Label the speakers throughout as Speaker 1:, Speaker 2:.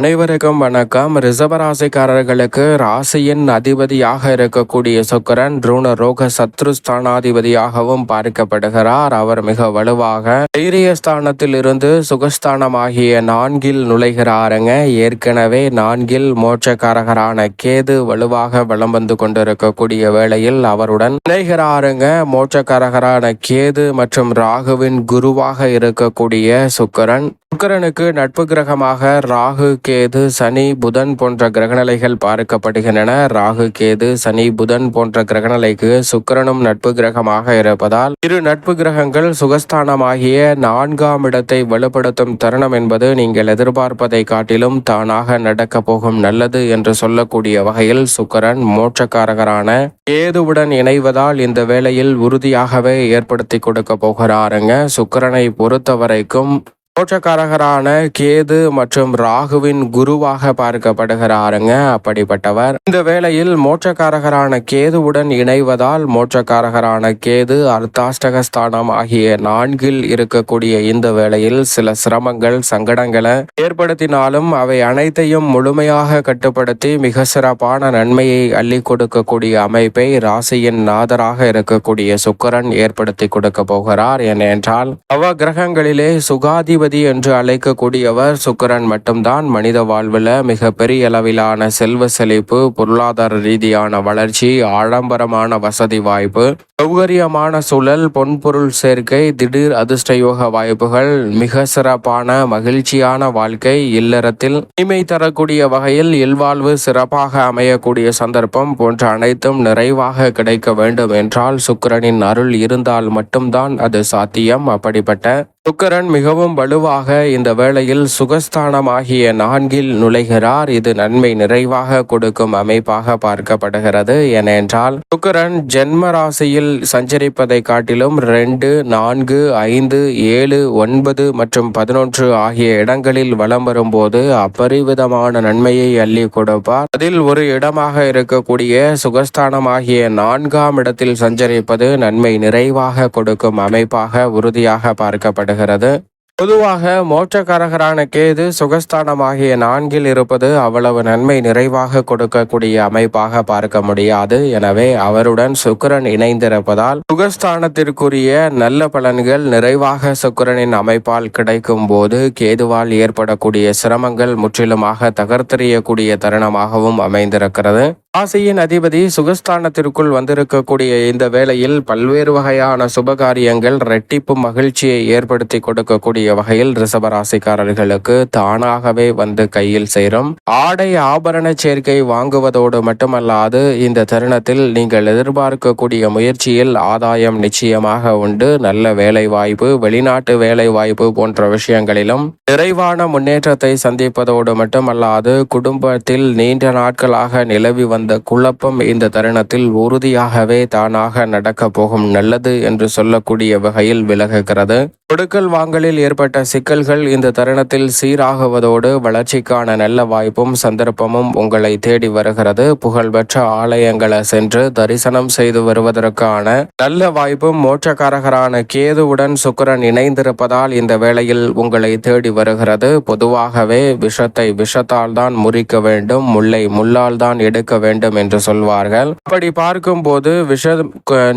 Speaker 1: அனைவருக்கும் வணக்கம். ரிசவராசிக்காரர்களுக்கு ராசியின் அதிபதியாக இருக்கக்கூடிய சுக்கரன் ருண ரோக சத்ருஸ்தானாதிபதியாகவும் பார்க்கப்படுகிறார். அவர் மிக வலுவாக தைரியஸ்தானத்தில் இருந்து சுகஸ்தானமாகிய நான்கில் நுழைகிறாருங்க. ஏற்கனவே நான்கில் மோட்சக்காரகரான கேது வலுவாக வலம் வந்து கொண்டிருக்கக்கூடிய வேளையில் அவருடன் இணைகிறாருங்க. மோட்சக்காரகரான கேது மற்றும் ராகுவின் குருவாக இருக்கக்கூடிய சுக்கரன். சுக்கிரனுக்கு நட்பு கிரகமாக ராகு கேது சனி புதன் போன்ற கிரகநிலைகள் பார்க்கப்படுகின்றன. ராகு கேது சனி புதன் போன்ற கிரகநிலைக்கு சுக்கிரனும் நட்பு கிரகமாக இருப்பதால் இரு நட்பு கிரகங்கள் சுகஸ்தானமாகிய நான்காம் இடத்தை வலுப்படுத்தும் தருணம் என்பது நீங்கள் எதிர்பார்ப்பதை காட்டிலும் தானாக நடக்கப் போகும் நல்லது என்று சொல்லக்கூடிய வகையில் சுக்கிரன் மோட்சக்காரகரான கேதுவுடன் இணைவதால் இந்த வேளையில் உறுதியாகவே ஏற்படுத்தி கொடுக்க போகிறாருங்க. சுக்கிரனை பொறுத்த வரைக்கும் மோட்சக்காரகரான கேது மற்றும் ராகுவின் குருவாக பார்க்கப்படுகிறாருங்க. அப்படிப்பட்டவர். இந்த வேளையில் மோட்சக்காரகரான கேதுவுடன் இணைவதால் மோட்சக்காரகரான கேது அர்த்தாஷ்டகஸ்தானம் ஆகிய நான்கில் இருக்கக்கூடிய இந்த வேளையில் சில சிரமங்கள் சங்கடங்களை ஏற்படுத்தினாலும் அவை அனைத்தையும் முழுமையாக கட்டுப்படுத்தி மிக சிறப்பான நன்மையை அள்ளி கொடுக்கக்கூடிய அமைப்பை ராசியின் நாதராக இருக்கக்கூடிய சுக்கரன் ஏற்படுத்தி கொடுக்க போகிறார். ஏனென்றால் அவ கிரகங்களிலே சுகாதிபதி என்று அழைக்கக்கூடியவர் சுக்கரன் மட்டும்தான் மனித வாழ்வில் மிக பெரிய அளவிலான செல்வ செழிப்பு பொருளாதார ரீதியான வளர்ச்சி ஆடம்பரமான வசதி வாய்ப்பு சௌகரியமான சூழல் பொன்பொருள் சேர்க்கை திடீர் அதிர்ஷ்டயோக வாய்ப்புகள் மிக சிறப்பான மகிழ்ச்சியான வாழ்க்கை இல்லறத்தில் இனிமை தரக்கூடிய வகையில் இல்வாழ்வு சிறப்பாக அமையக்கூடிய சந்தர்ப்பம் போன்ற அனைத்தும் நிறைவாக கிடைக்க வேண்டும் என்றால் சுக்கிரனின் அருள் இருந்தால் மட்டும்தான் அது சாத்தியம். அப்படிப்பட்ட சுக்கரன் மிகவும் வலுவாக இந்த வேளையில் சுகஸ்தானமாகிய நான்கில் நுழைகிறார். இது நன்மை நிறைவாக கொடுக்கும் அமைப்பாக பார்க்கப்படுகிறது. ஏனென்றால் சுக்கரன் ஜென்ம ராசியில் சஞ்சரிப்பதை காட்டிலும் ரெண்டு நான்கு ஐந்து ஏழு ஒன்பது மற்றும் பதினொன்று ஆகிய இடங்களில் வலம் வரும்போது அபரிவிதமான நன்மையை அள்ளி கொடுப்பார். அதில் ஒரு இடமாக இருக்கக்கூடிய சுகஸ்தானமாகிய நான்காம் இடத்தில் சஞ்சரிப்பது நன்மை நிறைவாக கொடுக்கும் அமைப்பாக உறுதியாக பார்க்கப்படுகிறது. வருகிறது பொதுவாக மோட்சக்காரகரான கேது சுகஸ்தானமாகிய நான்கில் இருப்பது அவ்வளவு நன்மை நிறைவாக கொடுக்கக்கூடிய அமைப்பாக பார்க்க முடியாது. எனவே அவருடன் சுக்கரன் இணைந்திருப்பதால் சுகஸ்தானத்திற்குரிய நல்ல பலன்கள் நிறைவாக சுக்கரனின் அமைப்பால் கிடைக்கும் போது கேதுவால் ஏற்படக்கூடிய சிரமங்கள் முற்றிலுமாக தகர்த்தெறியக்கூடிய தருணமாகவும் அமைந்திருக்கிறது. ராசியின் அதிபதி சுகஸ்தானத்திற்குள் வந்திருக்கக்கூடிய இந்த வேளையில் பல்வேறு வகையான சுபகாரியங்கள் ரெட்டிப்பு மகிழ்ச்சியை ஏற்படுத்தி கொடுக்கக்கூடிய வகையில் ரிசபராசிக்காரர்களுக்கு தானாகவே வந்து கையில் சேரும். ஆடை ஆபரண சேர்க்கை வாங்குவதோடு மட்டுமல்லாது இந்த தருணத்தில் நீங்கள் எதிர்பார்க்கக்கூடிய முயற்சியில் ஆதாயம் நிச்சயமாக உண்டு. நல்ல வேலை வாய்ப்பு வெளிநாட்டு வேலை வாய்ப்பு போன்ற விஷயங்களிலும் நிறைவான முன்னேற்றத்தை சந்திப்பதோடு மட்டுமல்லாது குடும்பத்தில் நீண்ட நாட்களாக நிலவி வந்த குழப்பம் இந்த தருணத்தில் உறுதியாகவே தானாக நடக்க போகும். நல்லது என்று சொல்லக்கூடிய வகையில் விலகுகிறது. கொடுக்கல் வாங்கலில் ஏற்பட்ட சிக்கல்கள் இந்த தருணத்தில் சீராகுவதோடு வளர்ச்சிக்கான நல்ல வாய்ப்பும் சந்தர்ப்பமும் உங்களை தேடி வருகிறது. புகழ்பெற்ற ஆலயங்களை சென்று தரிசனம் செய்து வருவதற்கான நல்ல வாய்ப்பும் மோட்சக்காரகரான கேதுவுடன் சுக்கரன் இணைந்திருப்பதால் இந்த வேளையில் உங்களை தேடி வருகிறது. பொதுவாகவே விஷத்தை விஷத்தால் தான் முறிக்க வேண்டும் முல்லை முள்ளால் தான் எடுக்க வேண்டும் என்று சொல்வார்கள். அப்படி பார்க்கும்போது விஷ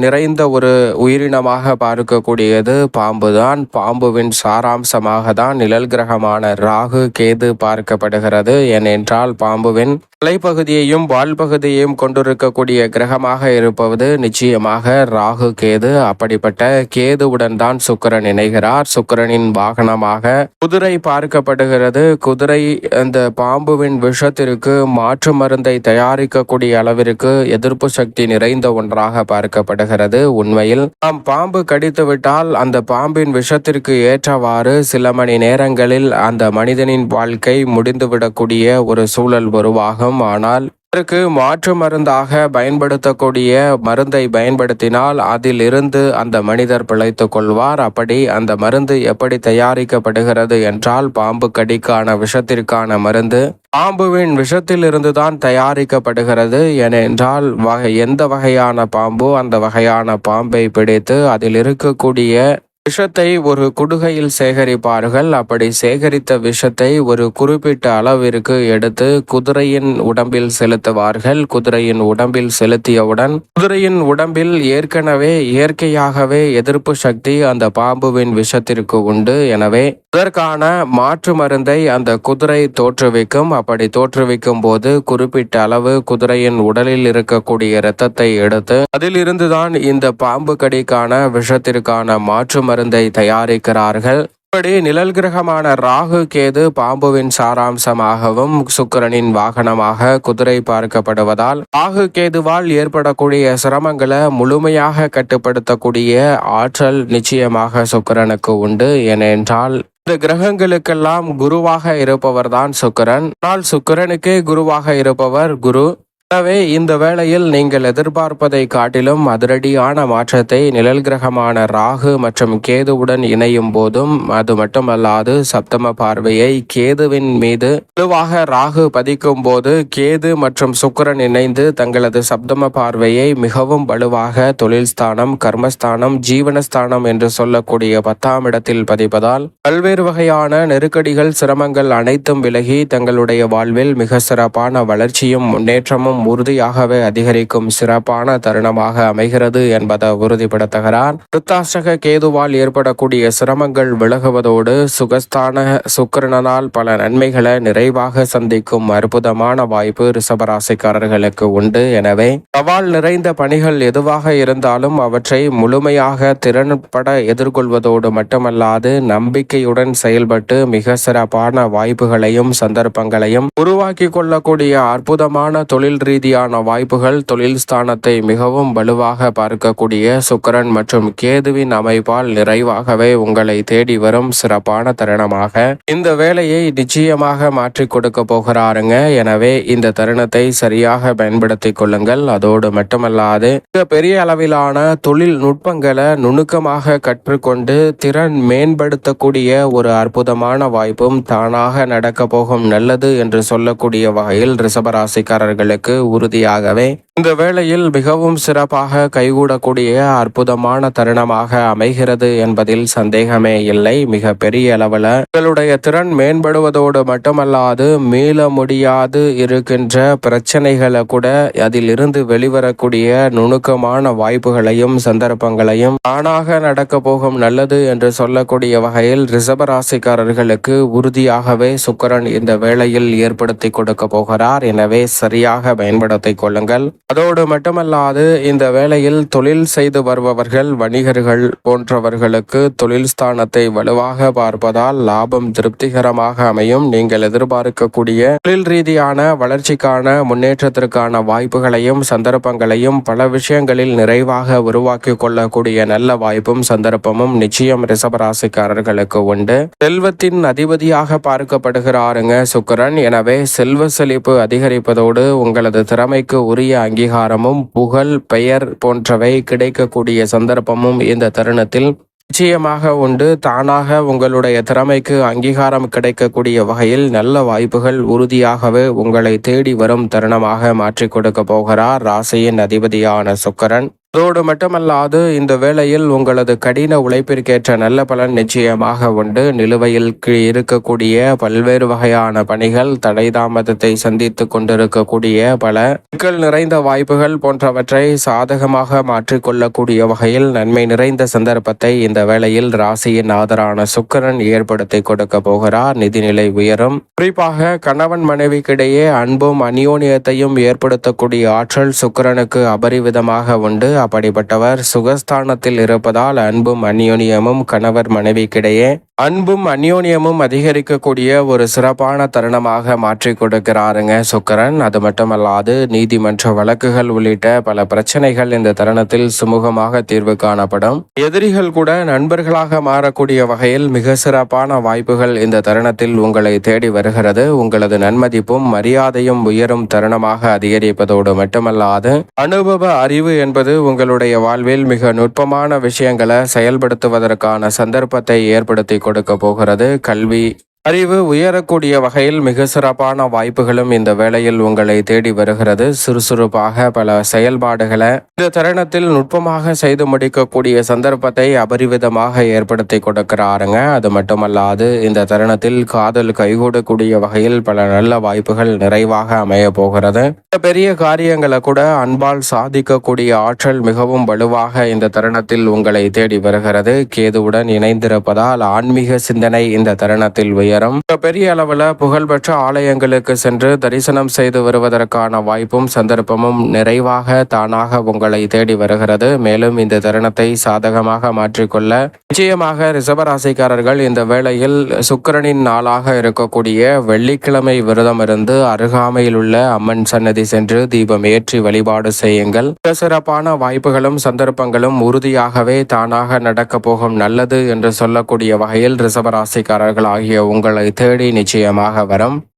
Speaker 1: நிறைந்த ஒரு உயிரினமாக பார்க்கக்கூடியது பாம்புதான். பாம்புவின் சாராம்சமாக தான் நிழல் கிரகமான ராகு கேது பார்க்கப்படுகிறது. ஏனென்றால் பாம்புவின் தலைப்பகுதியையும் வால் பகுதியையும் கொண்டிருக்கக்கூடிய கிரகமாக இருப்பது நிச்சயமாக ராகு கேது. அப்படிப்பட்ட கேதுவுடன் தான் சுக்கரன் இணைகிறார். சுக்கரனின் வாகனமாக குதிரை பார்க்கப்படுகிறது. குதிரை அந்த பாம்புவின் விஷத்திற்கு மாற்று மருந்தை தயாரிக்கக்கூடிய அளவிற்கு எதிர்ப்பு சக்தி நிறைந்த ஒன்றாக பார்க்கப்படுகிறது. உண்மையில் நாம் பாம்பு கடித்து விட்டால் அந்த பாம்பின் விஷ விஷத்திற்கு ஏற்றவாறு சில மணி நேரங்களில் அந்த மனிதனின் வாழ்க்கை முடிந்துவிடக்கூடிய ஒரு சூழல் உருவாகும். ஆனால் அதற்கு மாற்று மருந்தாக பயன்படுத்தக்கூடிய மருந்தை பயன்படுத்தினால் அதில் இருந்து அந்த மனிதர் பிழைத்துக் கொள்வார். அப்படி அந்த மருந்து எப்படி தயாரிக்கப்படுகிறது என்றால் பாம்பு கடிக்கான விஷத்திற்கான மருந்து பாம்புவின் விஷத்தில் இருந்துதான் தயாரிக்கப்படுகிறது. ஏனென்றால் வகை எந்த வகையான பாம்பு அந்த வகையான பாம்பை பிடித்து அதில் இருக்கக்கூடிய விஷத்தை ஒரு குடுகையில் சேகரிப்பார்கள். அப்படி சேகரித்த விஷத்தை ஒரு குறிப்பிட்ட அளவிற்கு எடுத்து குதிரையின் உடம்பில் செலுத்துவார்கள். குதிரையின் உடம்பில் செலுத்தியவுடன் குதிரையின் உடம்பில் ஏற்கனவே இயற்கையாகவே எதிர்ப்பு சக்தி அந்த பாம்புவின் விஷத்திற்கு உண்டு. எனவே அதற்கான மாற்று மருந்தை அந்த குதிரை தோற்றுவிக்கும். அப்படி தோற்றுவிக்கும் போது குறிப்பிட்ட அளவு குதிரையின் உடலில் இருக்கக்கூடிய இரத்தத்தை எடுத்து அதிலிருந்துதான் இந்த பாம்பு கடிக்கான விஷத்திற்கான மாற்று மருந்து தயாரிக்கிறார்கள். இப்படி நிழல் கிரகமான ராகு கேது பாம்புவின் சாராம்சமாகவும் சுக்கிரனின் வாகனமாக குதிரை பார்க்கப்படுவதால் ராகு கேதுவால் ஏற்படக்கூடிய சிரமங்களை முழுமையாக கட்டுப்படுத்தக்கூடிய ஆற்றல் நிச்சயமாக சுக்கரனுக்கு உண்டு. ஏனென்றால் இந்த கிரகங்களுக்கெல்லாம் குருவாக இருப்பவர் தான் சுக்கிரன். ஆனால் சுக்கிரனுக்கே குருவாக இருப்பவர் குரு. எனவே இந்த வேளையில் நீங்கள் எதிர்பார்ப்பதை காட்டிலும் அதிரடியான மாற்றத்தை நிழல் கிரகமான ராகு மற்றும் கேதுவுடன் இணையும் போதும் அது மட்டுமல்லாது சப்தம பார்வையை கேதுவின் மீது பொதுவாக ராகு பதிக்கும் போது கேது மற்றும் சுக்கிரன் இணைந்து தங்களது சப்தம பார்வையை மிகவும் வலுவாக தொழில் ஸ்தானம் கர்மஸ்தானம் ஜீவனஸ்தானம் என்று சொல்லக்கூடிய பத்தாம் இடத்தில் பதிப்பதால் பல்வேறு வகையான நெருக்கடிகள் சிரமங்கள் அனைத்தும் விலகி தங்களுடைய வாழ்வில் மிக சிறப்பான வளர்ச்சியும் முன்னேற்றமும் உறுதியாகவே அதிகரிக்கும் சிறப்பான தருணமாக அமைகிறது என்பதை உறுதிப்படுத்துகிறார். விருத்தாஷ்டக கேதுவால் ஏற்படக்கூடிய சிரமங்கள் விலகுவதோடு சுகஸ்தான சுக்கரனால் பல நன்மைகளை நிறைவாக சந்திக்கும் அற்புதமான வாய்ப்பு ரிஷபராசிக்காரர்களுக்கு உண்டு. எனவே சவால் நிறைந்த பணிகள் எதுவாக இருந்தாலும் அவற்றை முழுமையாக திறன்பட எதிர்கொள்வதோடு மட்டுமல்லாது நம்பிக்கையுடன் செயல்பட்டு மிக சிறப்பான வாய்ப்புகளையும் சந்தர்ப்பங்களையும் உருவாக்கி கொள்ளக்கூடிய அற்புதமான தொழில் ரீதியான வாய்ப்புகள் தொழில் ஸ்தானத்தை மிகவும் வலுவாக பார்க்கக்கூடிய சுக்கரன் மற்றும் கேதுவின் அமைப்பால் நிறைவாகவே உங்களை தேடி வரும் சிறப்பான தருணமாக இந்த வேலையை நிச்சயமாக மாற்றிக் கொடுக்க போகிறாருங்க. எனவே இந்த தருணத்தை சரியாக பயன்படுத்திக் கொள்ளுங்கள். அதோடு மட்டுமல்லாது மிக பெரிய அளவிலான தொழில் நுட்பங்களை நுணுக்கமாக கற்றுக்கொண்டு திறன் மேம்படுத்தக்கூடிய ஒரு அற்புதமான வாய்ப்பும் தானாக நடக்க போகும் நல்லது என்று சொல்லக்கூடிய வகையில் ரிஷபராசிக்காரர்களுக்கு உறுதியாகவே இந்த வேளையில் மிகவும் சிறப்பாக கைகூடக்கூடிய அற்புதமான தருணமாக அமைகிறது என்பதில் சந்தேகமே இல்லை. மிக பெரிய அளவில் உங்களுடைய திறன் மேம்படுவதோடு மட்டுமல்லாது மீள முடியாது இருக்கின்ற பிரச்சனைகளை கூட அதில் இருந்து வெளிவரக்கூடிய நுணுக்கமான வாய்ப்புகளையும் சந்தர்ப்பங்களையும் தானாக நடக்க போகும் நல்லது என்று சொல்லக்கூடிய வகையில் ரிஷபராசிக்காரர்களுக்கு உறுதியாகவே சுக்கரன் இந்த வேளையில் ஏற்படுத்தி கொடுக்க போகிறார். எனவே சரியாக பயன்படுத்திக் கொள்ளுங்கள். அதோடு மட்டுமல்லாது இந்த வேளையில் தொழில் செய்து வருபவர்கள் வணிகர்கள் போன்றவர்களுக்கு தொழில் ஸ்தானத்தை வலுவாக பார்ப்பதால் லாபம் திருப்திகரமாக அமையும். நீங்கள் எதிர்பார்க்கக்கூடிய தொழில் ரீதியான வளர்ச்சிக்கான முன்னேற்றத்திற்கான வாய்ப்புகளையும் சந்தர்ப்பங்களையும் பல விஷயங்களில் நிறைவாக உருவாக்கி கொள்ளக்கூடிய நல்ல வாய்ப்பும் சந்தர்ப்பமும் நிச்சயம் ரிசபராசிக்காரர்களுக்கு உண்டு. செல்வத்தின் அதிபதியாக பார்க்கப்படுகிறாருங்க சுக்கரன். எனவே செல்வ செழிப்பு அதிகரிப்பதோடு உங்களது திறமைக்கு உரிய அங்கீகாரமும் புகழ் பெயர் போன்றவை கிடைக்கக்கூடிய சந்தர்ப்பமும் இந்த தருணத்தில் நிச்சயமாக உண்டு. தானாக உங்களுடைய திறமைக்கு அங்கீகாரம் கிடைக்கக்கூடிய வகையில் நல்ல வாய்ப்புகள் உறுதியாகவே உங்களை தேடி வரும் தருணமாக மாற்றிக் கொடுக்க போகிறார் ராசியின் அதிபதியான சுக்கரன். அதோடு மட்டுமல்லாது இந்த வேளையில் உங்களது கடின உழைப்பிற்கேற்ற நல்ல பலன் நிச்சயமாக உண்டு. நிலுவையில் இருக்கக்கூடிய பல்வேறு வகையான பணிகள் தடை தாமதத்தை சந்தித்து கொண்டிருக்கக்கூடிய பல சிக்கல் நிறைந்த வாய்ப்புகள் போன்றவற்றை சாதகமாக மாற்றிக்கொள்ளக்கூடிய வகையில் நன்மை நிறைந்த சந்தர்ப்பத்தை இந்த வேளையில் ராசியின் ஆதரான சுக்கரன் ஏற்படுத்தி கொடுக்க போகிறார். நிதிநிலை உயரும். குறிப்பாக கணவன் மனைவிக்கிடையே அன்பும் அந்யோன்யத்தையும் ஏற்படுத்தக்கூடிய ஆற்றல் சுக்கிரனுக்கு அபரிவிதமாக உண்டு. அப்படிப்பட்டவர் சுகஸ்தானத்தில் இருப்பதால் அன்பும் அந்யோன்யமும் கணவர் மனைவிக்கிடையே அன்பும் அந்யோன்யமும் அதிகரிக்கக்கூடிய ஒரு சிறப்பான தருணமாக மாற்றி கொடுக்கிறாருங்க சுக்கரன். அது மட்டுமல்லாது நீதிமன்ற வழக்குகள் உள்ளிட்ட பல பிரச்சனைகள் இந்த தருணத்தில் சுமூகமாக தீர்வு காணப்படும். எதிரிகள் கூட நண்பர்களாக மாறக்கூடிய வகையில் மிக சிறப்பான வாய்ப்புகள் இந்த தருணத்தில் உங்களை தேடி வருகிறது. உங்களது நன்மதிப்பும் மரியாதையும் உயரும் தருணமாக அதிகரிப்பதோடு மட்டுமல்லாது அனுபவ அறிவு என்பது உங்களுடைய வாழ்வில் மிக நுட்பமான விஷயங்களை செயல்படுத்துவதற்கான சந்தர்ப்பத்தை ஏற்படுத்தி கொடுக்க போகிறது. கல்வி அறிவு உயரக்கூடிய வகையில் மிக சிறப்பான வாய்ப்புகளும் இந்த வேளையில் உங்களை தேடி வருகிறது. சுறுசுறுப்பாக பல செயல்பாடுகளை இந்த தருணத்தில் நுட்பமாக செய்து முடிக்கக்கூடிய சந்தர்ப்பத்தை அபரிவிதமாக ஏற்படுத்தி கொடுக்கிறாருங்க. அது மட்டுமல்லாது இந்த தருணத்தில் காதல் கைகூடக்கூடிய வகையில் பல நல்ல வாய்ப்புகள் நிறைவாக அமைய போகிறது. பெரிய காரியங்களை கூட அன்பால் சாதிக்கக்கூடிய ஆற்றல் மிகவும் வலுவாக இந்த தருணத்தில் உங்களை தேடி வருகிறது. கேதுவுடன் இணைந்திருப்பதால் ஆன்மீக சிந்தனை இந்த தருணத்தில் உயரம். பெரிய அளவில் புகழ்பெற்ற ஆலயங்களுக்கு சென்று தரிசனம் செய்து வருவதற்கான வாய்ப்பும் சந்தர்ப்பமும் நிறைவாக தானாக உங்களை தேடி வருகிறது. மேலும் இந்த தருணத்தை சாதகமாக மாற்றிக்கொள்ள நிச்சயமாக ரிசவராசிக்காரர்கள் இந்த வேளையில் சுக்கிரனின் நாளாக இருக்கக்கூடிய வெள்ளிக்கிழமை விரதம் இருந்து அருகாமையில் உள்ள அம்மன் சன்னதி சென்று தீபம் ஏற்றி வழிபாடு செய்யுங்கள். சிறப்பான வாய்ப்புகளும் சந்தர்ப்பங்களும் உறுதியாகவே தானாக நடக்க போகும் நல்லது என்று சொல்லக்கூடிய வகையில் ரிசவராசிக்காரர்கள் ஆகிய உங்களை தேடி நிச்சயமாக வரும்.